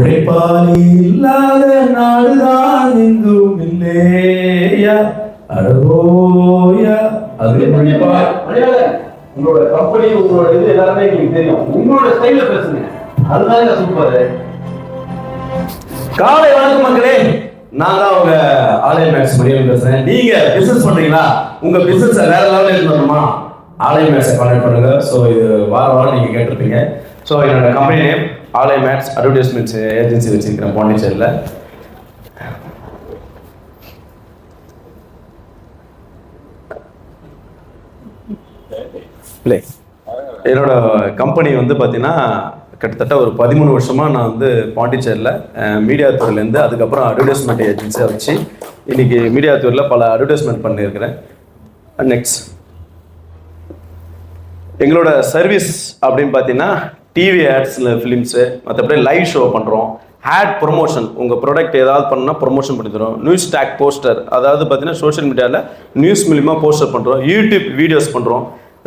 உழைப்பாளி இல்லாத நாடுதான் எங்கும் இல்லையா? அடவோயா அது உழைப்பா உங்களோட கம்பெனி உங்களோட இது எல்லாமே எங்களுக்கு தெரியும். உங்களோட ஸ்டைல பேசுங்க. அதுதான் சூப்பர் காலை வணக்கம் மக்களே. நான் தான் உங்க ஆலய மேக்ஸ் மணியன் பேசுறேன். நீங்க பிசினஸ் பண்றீங்களா? உங்க பிசினஸ் வேற லெவலில் பண்ணணுமா? ஆலய மேக்ஸை கான்டாக்ட் பண்ணுங்க. ஸோ இது வார வாரம் நீங்க கேட்டிருப்பீங்க. ஸோ என்னோட company name Alaya max advertisements agency வச்சிருக்கிறேன் பாண்டிச்சேரியில் பிளே என்னோட கம்பெனி வந்து பார்த்தீங்கன்னா கிட்டத்தட்ட ஒரு பதிமூணு வருஷமா நான் வந்து பாண்டிச்சேரியில் மீடியா துறையிலேருந்து அதுக்கப்புறம் அட்வர்டைஸ்மெண்ட் ஏஜென்சியை வச்சு இன்னைக்கு மீடியா துறையில் பல அட்வர்டைஸ்மெண்ட் பண்ணியிருக்கிறேன். நெக்ஸ்ட் எங்களோட சர்வீஸ் அப்படின்னு பார்த்தீங்கன்னா டிவி ஆட்ஸில் ஃபிலிம்ஸு மற்றபடி லைவ் ஷோ பண்ணுறோம் ஆட் ப்ரொமோஷன் உங்கள் ப்ராடக்ட் ஏதாவது பண்ணால் ப்ரொமோஷன் பண்ணி தரோம் நியூஸ் டேக் போஸ்டர் அதாவது பார்த்தீங்கன்னா சோஷியல் மீடியாவில் நியூஸ் மூலிமா போஸ்டர் பண்ணுறோம் யூடியூப் வீடியோஸ் பண்ணுறோம்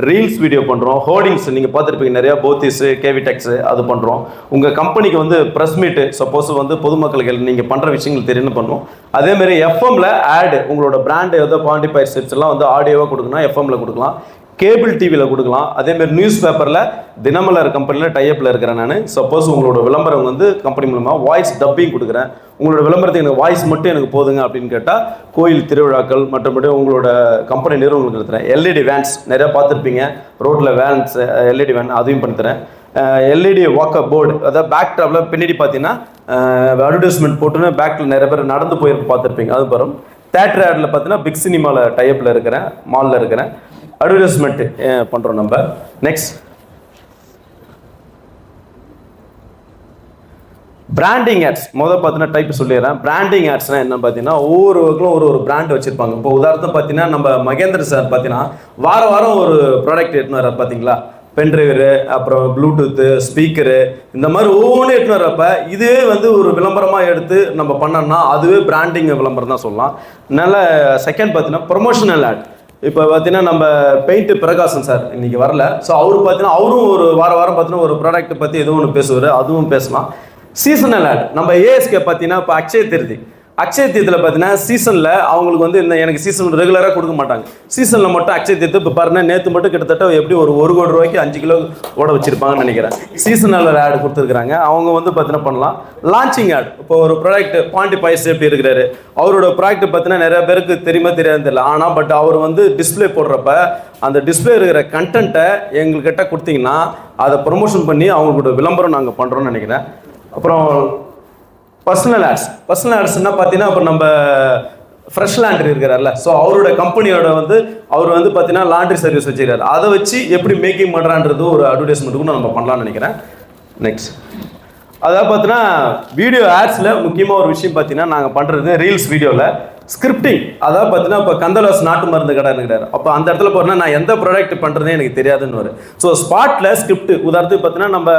ரீல்ஸ் வீடியோ பண்ணுறோம் ஹோர்டிங்ஸ் நீங்கள் பார்த்துருப்பீங்க நிறையா போத்திஸு கேவிடெக்ஸு அது பண்ணுறோம் உங்கள் கம்பெனிக்கு வந்து ப்ரெஸ் மீட்டு சப்போஸ் வந்து பொதுமக்களுக்கு நீங்கள் பண்ணுற விஷயங்கள் தெரியும்னு பண்ணுவோம். அதேமாரி எஃப்எம்ல ஆடு உங்களோட பிராண்ட் ஏதோ பாண்டி செட்ஸ் ஸ்டெப்ஸ் எல்லாம் வந்து ஆடியோவாக கொடுக்கணும் எஃப்எம்ல கொடுக்கலாம். கேபிள் டிவியில் கொடுக்கலாம். அதேமாரி நியூஸ் பேப்பரில் தினமலர் கம்பெனியில் டைப்பில் இருக்கிறேன் நான். சப்போஸ் உங்களோட விளம்பரம் வந்து கம்பெனி மூலமாக வாய்ஸ் டப்பிங் கொடுக்குறேன். உங்களோட விளம்பரத்துக்கு எனக்கு வாய்ஸ் மட்டும் எனக்கு போதுங்க அப்படின்னு கேட்டால் கோயில் திருவிழாக்கள் மற்றபடி உங்களோட கம்பெனி நிறுவனங்களுக்கு எடுத்துறேன். எல்இடி வேன்ஸ் நிறையா பார்த்துருப்பீங்க. ரோட்டில் வேன்ஸ் எல்இடி வேன் அதையும் பண்ணித்தரேன் எல்இடி வாக்கப் போர்டு அதாவது பேக் டாப்பில் பின்னாடி பார்த்தீங்கன்னா அட்வர்டைஸ்மெண்ட் போட்டுன்னு பேக்கில் நிறைய பேர் நடந்து போயிருக்கு பார்த்துருப்பீங்க. அது வரும். தேட்டர் ஆடில் பார்த்தீங்கன்னா பிக் சினிமாவில் டைப்பில் இருக்கிறேன். மாலில் இருக்கிறேன். அட்வர்டைஸ்மெண்ட் பண்ணுறோம் நம்ம. நெக்ஸ்ட் பிராண்டிங் ஆட்ஸ் முதல் பார்த்தீங்கன்னா டைப் சொல்லிடுறேன். பிராண்டிங் ஆட்ஸ்னால் என்ன பார்த்தீங்கன்னா ஒவ்வொரு ஒர்க்கும் ஒரு ஒரு பிராண்ட் வச்சுருப்பாங்க. இப்போ உதாரணத்தை பார்த்தீங்கன்னா நம்ம மகேந்திர சார் பார்த்தீங்கன்னா வாரம் வாரம் ஒரு ப்ராடக்ட் எடுத்துன்னு வர பார்த்தீங்களா? பென்ட்ரைவரு அப்புறம் ப்ளூடூத்து ஸ்பீக்கரு இந்த மாதிரி ஒவ்வொன்றும் எடுத்துன்னு வரப்ப இதுவே வந்து ஒரு விளம்பரமாக எடுத்து நம்ம பண்ணோம்னா அதுவே பிராண்டிங் விளம்பரம் தான் சொல்லலாம். நல்ல செகண்ட் பார்த்தீங்கன்னா ப்ரொமோஷனல் ஆட் இப்போ பார்த்தீங்கன்னா நம்ம பெயிண்ட் பிரகாசம் சார் இன்னைக்கு வரல. ஸோ அவரு பார்த்தீங்கன்னா அவரும் ஒரு வார வாரம் பார்த்தீங்கன்னா ஒரு ப்ராடக்ட்டை பற்றி எதுவும் ஒன்று பேசுவார் அதுவும் பேசலாம். சீசனல் ஆட் நம்ம ஏஎஸ்கே பார்த்தீங்கன்னா இப்போ அக்ஷய திருதி. அக்ஷய தீர்த்தில் பார்த்தீங்கன்னா சீசனில் அவங்களுக்கு வந்து இந்த எனக்கு சீசன் ரெகுலராக கொடுக்க மாட்டாங்க. சீசனில் மட்டும் அக்ஷய தீர்த்து இப்போ பாருங்கள் நேற்று மட்டும் கிட்டத்தட்ட எப்படி ஒரு ஒரு கோடி ரூபாய்க்கு அஞ்சு கிலோ ஓட வச்சுருப்பாங்கன்னு நினைக்கிறேன். சீசனல் ஆடு கொடுத்துருக்குறாங்க. அவங்க வந்து பார்த்தீங்கன்னா பண்ணலாம். லான்ச்சிங் ஆட் இப்போ ஒரு ப்ராடக்ட் பாண்டி பாய்ஸ் எப்படி இருக்கிறாரு? அவரோட ப்ராடக்ட் பார்த்தீங்கன்னா நிறைய பேருக்கு தெரியுமா தெரியாது தெரியல. ஆனால் பட் அவர் வந்து டிஸ்ப்ளே போடுறப்ப அந்த டிஸ்பிளே இருக்கிற கண்டென்ட்டை எங்கள்கிட்ட கொடுத்தீங்கன்னா அதை ப்ரொமோஷன் பண்ணி அவங்களோட விளம்பரம் நாங்கள் பண்ணுறோம்னு நினைக்கிறேன். அப்புறம் பர்சனல் ஆட்ஸ் பர்சனல் ஆட்ஸ்னா பார்த்தீங்கன்னா இப்போ நம்ம ஃப்ரெஷ் லாண்ட்ரி இருக்கிறார்ல. ஸோ அவரோட கம்பெனியோட வந்து அவர் வந்து பார்த்தீங்கன்னா லாண்ட்ரி சர்வீஸ் வச்சுருக்கார் அதை வச்சு எப்படி மேக்கிங் பண்ணுறான்றது ஒரு அட்வர்டைஸ்மெண்ட் கூட நம்ம பண்ணலாம்னு நினைக்கிறேன். நெக்ஸ்ட் அதாவது பார்த்தீங்கன்னா வீடியோ ஆட்ஸில் முக்கியமாக ஒரு விஷயம் பார்த்தீங்கன்னா நாங்கள் பண்ணுறது ரீல்ஸ் வீடியோவில் ஸ்கிரிப்டிங் அதாவது பார்த்தீங்கன்னா இப்போ கந்தலாஸ் நாட்டு மருந்து கடை இருக்கிறார் அப்போ அந்த இடத்துல போகிறேன்னா நான் எந்த ப்ராடக்ட் பண்ணுறதே எனக்கு தெரியாதுன்னு வரும். ஸோ ஸ்பாட்டில் ஸ்கிரிப்ட் உதாரணத்துக்கு பார்த்தீங்கன்னா நம்ம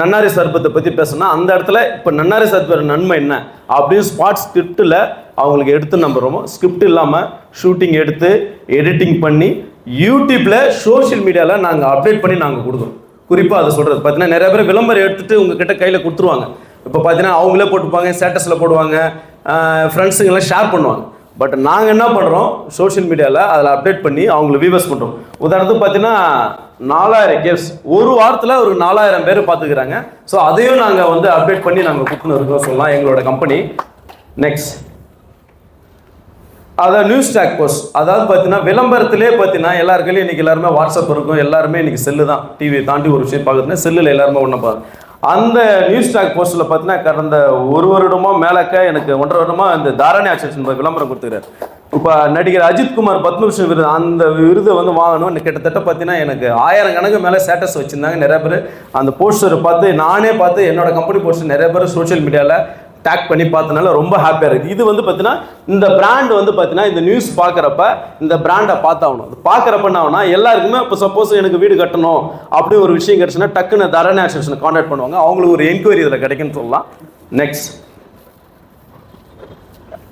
நன்னாரி சர்பத்தை பற்றி பேசணும்னா அந்த இடத்துல இப்போ நன்னாரி சர்பத்தோட நன்மை என்ன? அப்படின்னு ஸ்பாட் ஸ்கிரிப்டில் அவங்களுக்கு எடுத்து நம்புறோமோ ஸ்கிரிப்ட் இல்லாமல் ஷூட்டிங் எடுத்து எடிட்டிங் பண்ணி யூடியூப்பில் சோஷியல் மீடியாவில் நாங்கள் அப்டேட் பண்ணி நாங்கள் கொடுக்குறோம். குறிப்பாக அதை சொல்கிறது பார்த்தீங்கன்னா நிறைய பேர் விளம்பரம் எடுத்துட்டு உங்ககிட்ட கையில் கொடுத்துருவாங்க. இப்போ பார்த்தீங்கன்னா அவங்களே போட்டுப்பாங்க ஸ்டேட்டஸில் போடுவாங்க. ஃப்ரெண்ட்ஸுங்கெல்லாம் ஷேர் பண்ணுவாங்க. பட் நாங்கள் என்ன பண்ணுறோம் சோஷியல் மீடியாவில் அதில் அப்டேட் பண்ணி அவங்கள வியூவர்ஸ் பண்ணுறோம் உதாரணத்துக்கு பார்த்தீங்கன்னா நாலாயிரம் கேஸ் ஒரு வாரத்தில் ஒரு நாலாயிரம் பேர் பார்த்துக்கிறாங்க ஸோ அதையும் நாங்கள் வந்து அப்டேட் பண்ணி நாங்கள் கொடுத்துன்னு இருக்கோம் சொல்லலாம் எங்களோட கம்பெனி நெக்ஸ்ட் அதான் நியூஸ் டேக் போஸ்ட் அதாவது பார்த்தீங்கன்னா விளம்பரத்திலே பார்த்தீங்கன்னா எல்லாருக்கையும் இன்றைக்கி எல்லாருமே வாட்ஸ்அப் இருக்கும். எல்லாருமே இன்றைக்கி செல்லு தான். டிவி தாண்டி ஒரு விஷயம் பார்க்குறதுனா செல்லில் எல்லாருமே ஒன்றா பாருங்க அந்த நியூஸ் டாக் போஸ்ட்டில் பார்த்தீங்கன்னா கடந்த ஒரு வருடமோ மேலக்க எனக்கு ஒன்றரை வருடமா இந்த தாரணி ஆக்சன் விளம்பரம் கொடுத்துக்கிறார். இப்போ நடிகர் அஜித்குமார் பத்மபூஷன் விருது அந்த விருதை வந்து வாங்கணும் கிட்டத்தட்ட பார்த்தீங்கன்னா எனக்கு ஆயிரம் கணக்கு மேலே ஸ்டேட்டஸ் வச்சுருந்தாங்க நிறைய பேர். அந்த போஸ்டரை பார்த்து நானே பார்த்து என்னோட கம்பெனி போஸ்டர் நிறைய பேர் சோஷியல் மீடியாவில் டேக் பண்ணி பார்த்தனால ரொம்ப ஹாப்பியாக இருக்குது இது வந்து பார்த்தீங்கன்னா இந்த பிராண்ட் வந்து பார்த்தீங்கன்னா இந்த நியூஸ் பார்க்குறப்ப இந்த பிராண்டை பார்த்தாகணும். அது பார்க்குறப்ப என்ன ஆகுனா எல்லாருக்குமே இப்போ சப்போஸ் எனக்கு வீடு கட்டணும் அப்படி ஒரு விஷயம் கிடச்சுன்னா டக்குன்னு தரணி அசோசியேஷனை காண்டாக்ட் பண்ணுவாங்க. அவங்களுக்கு ஒரு என்கொயரி இதில் கிடைக்குன்னு சொல்லலாம். நெக்ஸ்ட்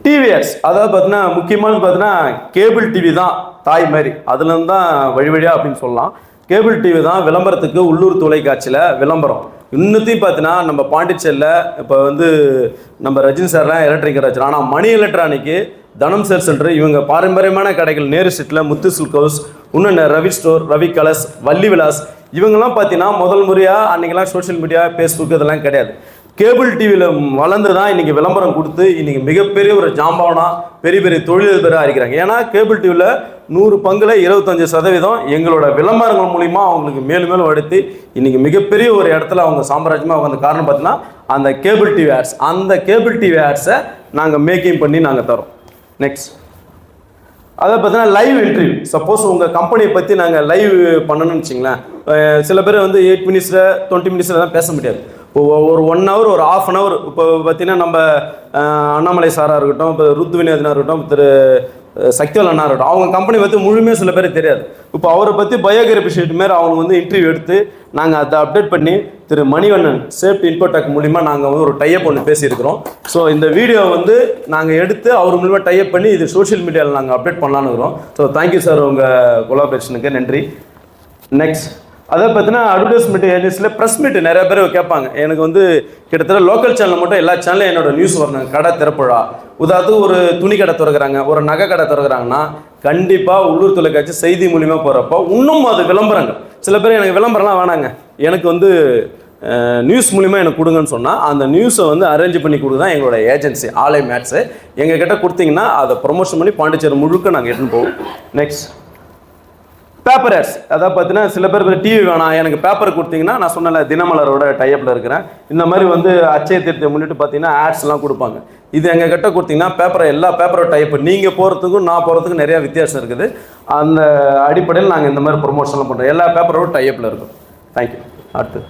டிவிஎஸ் அதாவது பார்த்தீங்கன்னா முக்கியமானது பார்த்தீங்கன்னா கேபிள் டிவி தான் தாய் மாதிரி அதுலேருந்து தான் வழி வழியாக அப்படின்னு சொல்லலாம். கேபிள் டிவி தான் விளம்பரத்துக்கு உள்ளூர் தொலைக்காட்சியில் விளம்பரம். இன்னத்தையும் பார்த்தீங்கன்னா நம்ம பாண்டிச்சேரியில் இப்போ வந்து நம்ம ரஜினி சார்லாம் எலக்ட்ரிக் கடை ஆனால் மணி எலக்ட்ரானிக்கு தனம் சேர் சென்டர் இவங்க பாரம்பரியமான கடைகள் நேரு ஸ்ட்ரீட்டில் முத்து சில்க் ஹவுஸ் இன்னொன்று ரவி ஸ்டோர் ரவி கலர்ஸ் வள்ளி விலாஸ். இவங்கெல்லாம் பார்த்தீங்கன்னா முதல் முறையாக அன்றைக்கெல்லாம் சோஷியல் மீடியா ஃபேஸ்புக் இதெல்லாம் கிடையாது. கேபிள் டிவியில் வளர்ந்து தான் இன்றைக்கி விளம்பரம் கொடுத்து இன்றைக்கி மிகப்பெரிய ஒரு ஜாம்பவனா பெரிய பெரிய தொழிலதிபராக இருக்கிறாங்க. ஏன்னா கேபிள் டிவியில் நூறு பங்கில் இருபத்தஞ்சு சதவீதம் எங்களோட விளம்பரங்கள் மூலிமா அவங்களுக்கு மேலும் மேலும் அடுத்து இன்றைக்கி மிகப்பெரிய ஒரு இடத்துல அவங்க சாம்ராஜ்யமாக வந்த காரணம் பார்த்தீங்கன்னா அந்த கேபிள் டிவி ஆட்ஸ் அந்த கேபிள் டிவி ஆட்ஸை நாங்கள் மேக்கிங் பண்ணி நாங்கள் தரோம் நெக்ஸ்ட் அதை பார்த்தீங்கன்னா லைவ் இன்டர்வியூ சப்போஸ் உங்கள் கம்பெனியை பற்றி நாங்கள் லைவ் பண்ணணும்னு வச்சிங்களேன். சில பேர் வந்து எயிட் மினிட்ஸில் டுவெண்ட்டி மினிட்ஸில் தான் பேச முடியாது. ஒரு ஒன் ஹவர் ஒரு ஆஃப் அன் ஹவர் இப்போ பார்த்தீங்கன்னா நம்ம அண்ணாமலை சாராக இருக்கட்டும் இப்போ ருத்து வினோதனாக இருக்கட்டும் திரு சக்திவல் அண்ணா இருக்கட்டும் அவங்க கம்பெனி பற்றி முழுமையாக சில பேருக்கு தெரியாது. இப்போ அவரை பற்றி பயோகிராபி ஷீட் மாரி அவங்க வந்து இன்டர்வியூ எடுத்து நாங்கள் அதை அப்டேட் பண்ணி திரு மணிவண்ணன் சேஃப்டி இன்ஃபோடெக் மூலிமா நாங்கள் வந்து ஒரு டைப் ஒன்று பேசியிருக்கிறோம். ஸோ இந்த வீடியோ வந்து நாங்கள் எடுத்து அவர் மூலிமா டைப் பண்ணி இது சோஷியல் மீடியாவில் நாங்கள் அப்டேட் பண்ணலான்னு இருக்கிறோம். ஸோ தேங்க்யூ சார் உங்கள் கொலாபரேஷனுக்கு நன்றி. நெக்ஸ்ட் அதை பற்றினா அட்வர்டைஸ்மெண்ட் ஏஜென்சியில் ப்ரெஸ் மீட் நிறைய பேர் கேட்பாங்க. எனக்கு வந்து கிட்டத்தட்ட லோக்கல் சேனல் மட்டும் எல்லா சேனலும் என்னோட நியூஸ் வரணும். கடை திறப்புழா. உதாரணத்துக்கு ஒரு துணி கடை திறக்கிறாங்க ஒரு நகை கடை திறக்கிறாங்கன்னா கண்டிப்பாக உள்ளூர் தொலைக்காட்சி செய்தி மூலியமாக போகிறப்போ இன்னும் அது விளம்பரங்கள். சில பேர் எனக்கு விளம்பரம்லாம் வேணாங்க. எனக்கு வந்து நியூஸ் மூலிமா எனக்கு கொடுங்கன்னு சொன்னால் அந்த நியூஸை வந்து அரேஞ்ச் பண்ணி கொடுங்க தான் எங்களோட ஏஜென்சி ஆலை மேட்ஸு எங்கக்கிட்ட கொடுத்தீங்கன்னா அதை ப்ரொமோஷன் பண்ணி பாண்டிச்சேரி முழுக்க நாங்கள் எடுத்துன்னு போவோம். நெக்ஸ்ட் பேப்பர் ஆட்ஸ் அதாவது பார்த்தீங்கன்னா சில பேர் டிவி வேணாம் எனக்கு பேப்பர் கொடுத்தீங்கன்னா நான் சொன்னல தினமலரோட டைப்பில் இருக்கிறேன். இந்த மாதிரி வந்து அச்சய தீர்த்தை முன்னிட்டு பார்த்தீங்கன்னா ஆட்ஸ்லாம் கொடுப்பாங்க. இது எங்கள் கிட்ட கொடுத்தீங்கன்னா பேப்பரை எல்லா பேப்பரோட டைப் நீங்கள் போகிறதுக்கும் நான் போகிறதுக்கும் நிறையா வித்தியாசம் இருக்குது. அந்த அடிப்படையில் நாங்கள் இந்த மாதிரி ப்ரொமோஷன்லாம் பண்ணுறோம் எல்லா பேப்பரோட டைப்பில் இருக்கும். தேங்க்யூ அடுத்து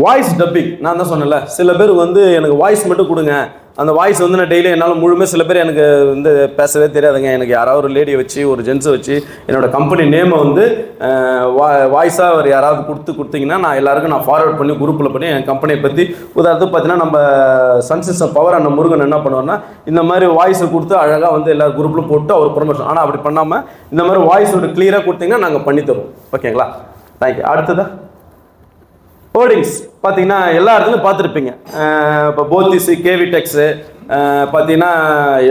வாய்ஸ் டப்பிங் நான் தான் சொன்னேன்ல சில பேர் வந்து எனக்கு வாய்ஸ் மட்டும் கொடுங்க. அந்த வாய்ஸ் வந்து நான் டெய்லி என்னால் முழுமே சில பேர் எனக்கு வந்து பேசவே தெரியாதுங்க. எனக்கு யாராவது ஒரு லேடியை வச்சு ஒரு ஜென்ஸை வச்சு என்னோட கம்பெனி நேமை வந்து வாய்ஸாக ஒரு யாராவது கொடுத்து கொடுத்தீங்கன்னா நான் எல்லாருக்கும் நான் ஃபார்வர்ட் பண்ணி குரூப்பில் பண்ணி என் கம்பெனியை பற்றி உதாரணத்துக்கு பார்த்தீங்கன்னா நம்ம சன்சிஸ்டம் பவர் அந்த முருகன் என்ன பண்ணுவார்னா இந்த மாதிரி வாய்ஸை கொடுத்து அழகாக வந்து எல்லா குரூப்பிலும் போட்டு அவர் ப்ரொமோஷன் ஆனால் அப்படி பண்ணாமல் இந்த மாதிரி வாய்ஸ் ஒரு கிளியராக கொடுத்தீங்கன்னா நாங்கள் பண்ணி தருவோம். ஓகேங்களா தேங்க்யூ அடுத்ததா? ஹோர்டிங்ஸ் பார்த்தீங்கன்னா எல்லா இடத்துலையும் பார்த்துருப்பீங்க. இப்போ போத்திஸு கேவி டெக்ஸு பார்த்தீங்கன்னா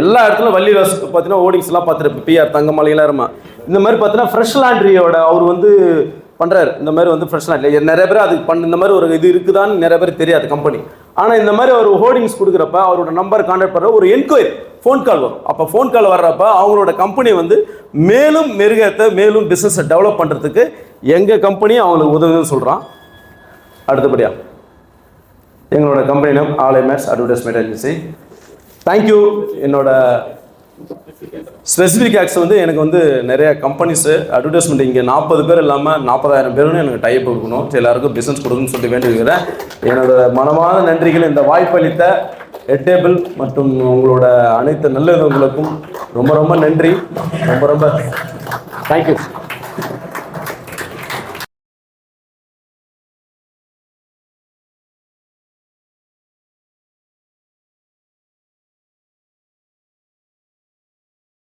எல்லா இடத்துலையும் வள்ளி ரோஸ் பார்த்தீங்கன்னா ஹோர்டிங்ஸ்லாம் பார்த்துருப்பேன் பிஆர் தங்கமலை இளரமா இந்த மாதிரி பார்த்தீங்கன்னா ஃப்ரெஷ் லாண்ட்ரியோட அவர் வந்து பண்ணுறாரு இந்த மாதிரி வந்து ஃப்ரெஷ் லாண்ட்ரி நிறைய பேர் அதுக்கு பண்ண இந்த மாதிரி ஒரு இது இருக்குதான்னு நிறைய பேர் தெரியாது கம்பெனி ஆனால் இந்த மாதிரி ஒரு ஹோர்டிங்ஸ் கொடுக்குறப்ப அவரோட நம்பர் கான்டாக்ட் பண்ணுற ஒரு என்கொயரி ஃபோன் கால் வரும். அப்போ ஃபோன் கால் வர்றப்ப அவங்களோட கம்பெனி வந்து மேலும் மெருகத்தை மேலும் பிஸ்னஸை டெவலப் பண்ணுறதுக்கு எங்கள் கம்பெனி அவங்களுக்கு உதவுன்னு சொல்கிறான் அடுத்தபடியா எங்களோட கம்பெனி நேம் ஆலை மேட்ஸ் அட்வர்டைஸ்மெண்ட் ஏஜென்சி தேங்க்யூ என்னோட ஸ்பெசிஃபிக் ஆக்ஸ் வந்து எனக்கு வந்து நிறைய கம்பெனிஸு அட்வர்டைஸ்மெண்ட் இங்கே நாற்பது பேர் இல்லாமல் நாற்பதாயிரம் பேருன்னு எனக்கு டைப் கொடுக்கணும். சரி, எல்லாருக்கும் பிஸ்னஸ் கொடுக்கணும்னு சொல்லி வேண்டியிருக்கிறேன். என்னோட மனமான நன்றிகள் இந்த வாய்ப்பளித்த எட்டேபிள் மற்றும் உங்களோட அனைத்து நல்ல விதங்களுக்கும் ரொம்ப ரொம்ப நன்றி. ரொம்ப ரொம்ப தேங்க்யூ